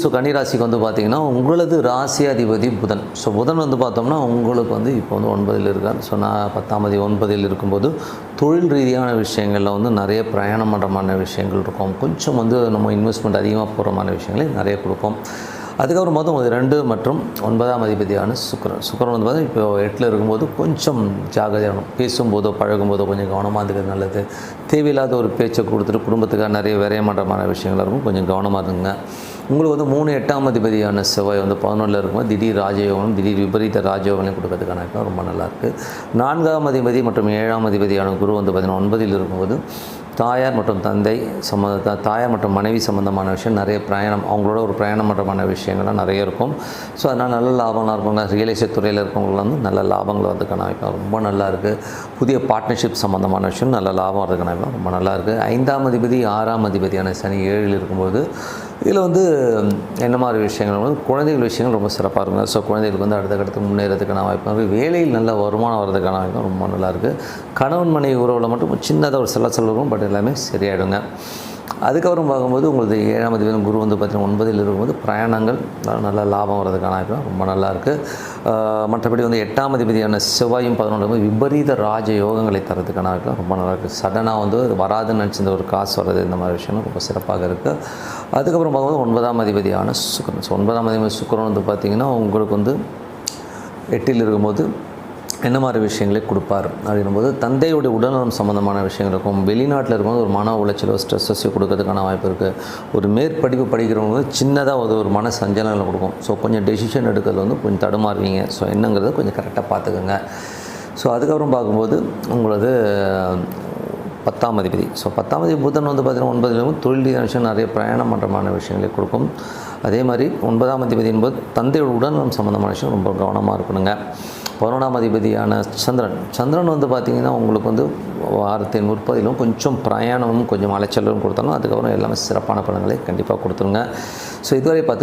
So கன்னிராசிக்கு வந்து பார்த்தீங்கன்னா உங்களது ராசி அதிபதி புதன். ஸோ புதன் வந்து பார்த்தோம்னா உங்களுக்கு வந்து இப்போ வந்து ஒன்பதில் இருக்கார். ஸோ நான் பத்தாம் தேதி ஒன்பதில் இருக்கும்போது தொழில் ரீதியான விஷயங்களில் வந்து நிறைய பிரயாணம் பண்ணுறமான விஷயங்கள் இருக்கும். கொஞ்சம் வந்து நம்ம இன்வெஸ்ட்மெண்ட் அதிகமாக போகிறமான விஷயங்களை நிறைய கொடுக்கும் அதுக்கப்புறம் மொத்தம் ஒரு ரெண்டு மற்றும் ஒன்பதாம் அதிபதியான சுக்கரன். சுக்கரன் வந்து பார்த்தா இப்போ எட்டில் இருக்கும்போது கொஞ்சம் ஜாகிரதையாகணும் பேசும்போதோ பழகும்போதோ கொஞ்சம் கவனமாக இருக்கிறது நல்லது. தேவையில்லாத ஒரு பேச்சை கொடுத்துட்டு குடும்பத்துக்காக நிறைய விரையமாட்டமான விஷயங்களாக இருக்கும். கொஞ்சம் கவனமாக இருங்க உங்களுக்கு வந்து மூணு எட்டாம் அதிபதியான செவ்வாய் வந்து பதினொன்றில் இருக்கும்போது திடீர் ராஜயோகம் திடீர் விபரீத ராஜயோகங்களையும் கொடுக்கறதுக்கான வாய்ப்பு ரொம்ப நல்லாயிருக்கு நான்காம் அதிபதி மற்றும் ஏழாம் அதிபதியான குரு வந்து பார்த்திங்கன்னா ஒன்பதில் இருக்கும்போது தாயார் மற்றும் தந்தை சம்மந்த தாயார் மற்றும் மனைவி சம்மந்தமான விஷயம் நிறைய பிரயாணம் அவங்களோட ஒரு பிரயாணம் பண்ணுறமான விஷயங்கள்லாம் நிறைய இருக்கும். ஸோ அதனால் நல்ல லாபங்களாக இருக்குங்க. ரியல் எஸ்டேட் துறையில் இருக்கவங்களுக்கு வந்து நல்ல லாபங்கள் வரதுக்கான வாய்ப்பு ரொம்ப நல்லா இருக்குது புதிய பார்ட்னர்ஷிப் சம்மந்தமான விஷயம் நல்ல லாபம் வரதுக்கான வாய்ப்பு ரொம்ப நல்லா இருக்குது ஐந்தாம் அதிபதி ஆறாம் அதிபதியான சனி ஏழில் இருக்கும்போது இதில் வந்து என்ன மாதிரி விஷயங்கள்? வந்து குழந்தைகள் விஷயங்கள் ரொம்ப சிறப்பாக இருக்கும். ஸோ குழந்தைகளுக்கு வந்து அடுத்த கட்டத்துக்கு முன்னேறதுக்கான வாய்ப்பு இருக்குது வேலையில் நல்ல வருமானம் வரதுக்கான வாய்ப்பு ரொம்ப நல்லாயிருக்கு. கணவன் மனைவி உறவில் மட்டும் சின்னதாக ஒரு சில செலவும் பட் எல்லாமே சரியாயிடுங்க. அதுக்கப்புறம் பார்க்கும்போது உங்களுக்கு ஏழாம் அதிபதி குரு வந்து பார்த்திங்கன்னா ஒன்பதில் இருக்கும்போது பிரயாணங்கள் நல்ல லாபம் வர்றதுக்கான வாய்ப்பு ரொம்ப நல்லாயிருக்கு மற்றபடி வந்து எட்டாம் அதிபதியான செவ்வாயும் பதினொன்று விபரீத ராஜ யோகங்களை தரதுக்கான வாய்ப்பு ரொம்ப நல்லாயிருக்கு சடனாக வந்து வராதுன்னு நினச்சிருந்த ஒரு காசு வர்றது இந்த மாதிரி விஷயம் ரொம்ப சிறப்பாக இருக்குது அதுக்கப்புறம் பார்க்கும்போது ஒன்பதாம் அதிபதியான சுக்கரன். ஸோ ஒன்பதாம் அதிபதி சுக்கரன் வந்து பார்த்திங்கன்னா உங்களுக்கு வந்து எட்டில் இருக்கும்போது என்ன மாதிரி விஷயங்களை கொடுப்பார் அப்படின்னும்போது தந்தையுடைய உடல்நலம் சம்மந்தமான விஷயங்கள் இருக்கும். வெளிநாட்டில் இருக்கும்போது ஒரு மன உளைச்சலோ ஸ்ட்ரெஸ்ஸஸோ கொடுக்கறதுக்கான வாய்ப்பு இருக்குது ஒரு மேற்படிப்பு படிக்கிறவங்க வந்து சின்னதாக ஒரு ஒரு மன சஞ்சலங்களை கொடுக்கும். ஸோ கொஞ்சம் டெசிஷன் எடுக்கிறது வந்து கொஞ்சம் தடுமாறுவீங்க. ஸோ என்னங்கிறத கொஞ்சம் கரெக்டாக பார்த்துக்கோங்க. ஸோ அதுக்கப்புறம் பார்க்கும்போது உங்களது பத்தாம் அதிபதி. ஸோ பத்தாம் அதிபதி புதன் வந்து பார்த்திங்கன்னா ஒன்பதுலேயும் தொழில் ரீதியான விஷயம் நிறைய பிரயாணம் பண்ணுறமான விஷயங்களை கொடுக்கும். அதே மாதிரி ஒன்பதாம் அதிபதி என்பது தந்தையோட உடல்நலம் சம்மந்தமான விஷயம் ரொம்ப கவனமாக இருக்கணுங்க. பதினொன்றாம் அதிபதியான சந்திரன். சந்திரன் வந்து பார்த்திங்கன்னா உங்களுக்கு வந்து வாரத்தின் முற்பதிலும் கொஞ்சம் பிரயாணமும் கொஞ்சம் அலைச்சலும் கொடுத்தாலும் அதுக்கப்புறம் எல்லாமே சிறப்பான பலன்களை கண்டிப்பாக கொடுத்துருங்க. ஸோ இதுவரை பார்த்து